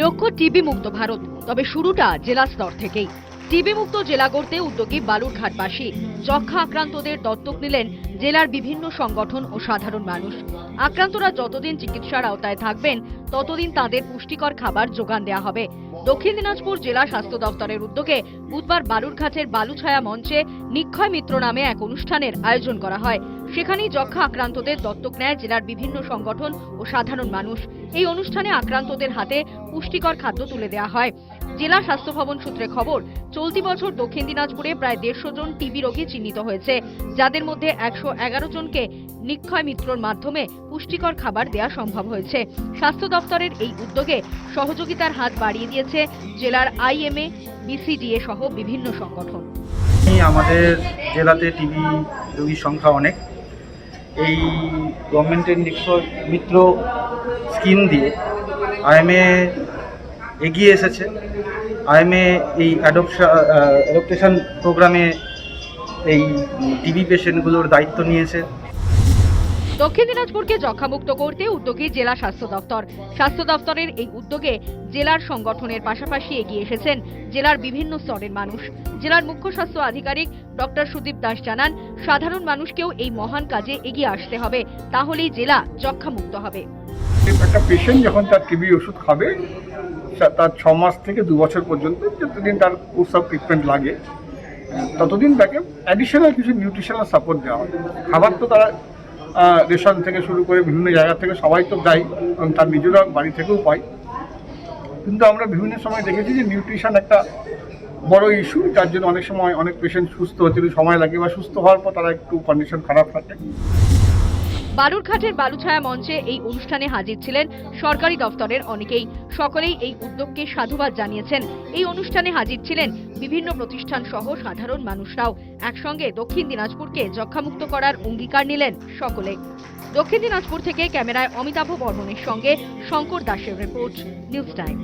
লক্ষ্য টিবি মুক্ত ভারত, তবে শুরুটা জেলা স্তর থেকেই। টিবি মুক্ত জেলা গড়তে উদ্যোগী বালুরঘাটবাসী যক্ষা আক্রান্তদের দত্তক নিলেন জেলার বিভিন্ন সংগঠন ও সাধারণ মানুষ। আক্রান্তরা যতদিন চিকিৎসার আওতায় থাকবেন, ততদিন তাদের পুষ্টিকর খাবার যোগান দেয়া হবে। দক্ষিণ দিনাজপুর জেলা স্বাস্থ্য দপ্তরের উদ্যোগে বুধবার বালুরঘাটের বালুছায়া মঞ্চে নিক্ষয় মিত্র নামে এক অনুষ্ঠানের আয়োজন করা হয়। সেখানেই যক্ষা আক্রান্তদের দত্তক নেয় জেলার বিভিন্ন সংগঠন ও সাধারণ মানুষ। এই অনুষ্ঠানে আক্রান্তদের হাতে পুষ্টিকর খাদ্য তুলে দেওয়া হয়। জেলা স্বাস্থ্য ভবন সূত্রে খবর, চলতি বছর দক্ষিণ দিনাজপুরে প্রায় দেড়শো জন টিবি রোগী চিহ্নিত হয়েছে, যাদের মধ্যে একশো এগারো জনকে নিক্ষয় মিত্রর মাধ্যমে পুষ্টিকর খাবার দেওয়া সম্ভব হয়েছে। স্বাস্থ্য দপ্তরের এই উদ্যোগে সহযোগিতার হাত বাড়িয়ে দিয়েছে জেলার আইএমএ, বিসিডিএ সহ বিভিন্ন সংগঠন। আমাদের জেলাতে টিবি রোগীর সংখ্যা অনেক। এই গভর্নমেন্টের নিত্য মিত্র স্কিম দিয়ে আইএমএ এগিয়ে এসেছে। আইএমএ এই অ্যাডপশন অ্যাডপ্টেশন প্রোগ্রামে এই টিবি পেশেন্টগুলোর দায়িত্ব নিয়েছে। দক্ষিণ দিনাজপুরকে যক্ষামুক্ত করতে উদ্যোগী জেলা স্বাস্থ্য দপ্তর। স্বাস্থ্য দপ্তরের এই উদ্যোগে জেলার সংগঠনের পাশাপাশি এগিয়ে এসেছেন জেলার বিভিন্ন স্তরের মানুষ। জেলার মুখ্য স্বাস্থ্য আধিকারিক ডক্টর সুদীপ দাস জানান, সাধারণ মানুষকেও এই মহান কাজে এগিয়ে আসতে হবে, তাহলেই জেলা যক্ষামুক্ত হবে। একটা পেশেন্ট যখন তার টিবি ওষুধ খাবে তার ছ মাস থেকে দু বছর পর্যন্ত যতদিন তার কোর্স ট্রিটমেন্ট লাগে, ততদিন তাকে অ্যাডিশনাল কিছু নিউট্রিশনাল সাপোর্ট দেওয়া হয় খাবার তো তারা রেশন থেকে শুরু করে বিভিন্ন জায়গা থেকে সবাই তো দেয় এবং তার নিজেরা বাড়ি থেকেও পায়। কিন্তু আমরা বিভিন্ন সময় দেখেছি যে নিউট্রিশন একটা বড় ইস্যু যার জন্য অনেক সময় অনেক পেশেন্ট সুস্থ একটু সময় লাগে বা সুস্থ হওয়ার পর তারা একটু কন্ডিশন খারাপ থাকে। বালুরঘাটের বালুছায়া মঞ্চে এই অনুষ্ঠানে হাজির ছিলেন সরকারি দপ্তরের অনেকেই। সকলেই এই উদ্যোগকে সাধুবাদ জানিয়েছেন। এই অনুষ্ঠানে হাজির ছিলেন বিভিন্ন প্রতিষ্ঠান সহ সাধারণ মানুষরাও। একসঙ্গে দক্ষিণ দিনাজপুরকে যক্ষামুক্ত করার অঙ্গীকার নিলেন সকলে। দক্ষিণ দিনাজপুর থেকে ক্যামেরায় অমিতাভ বর্মনের সঙ্গে শঙ্কর দাসের রিপোর্ট, নিউজ টাইম।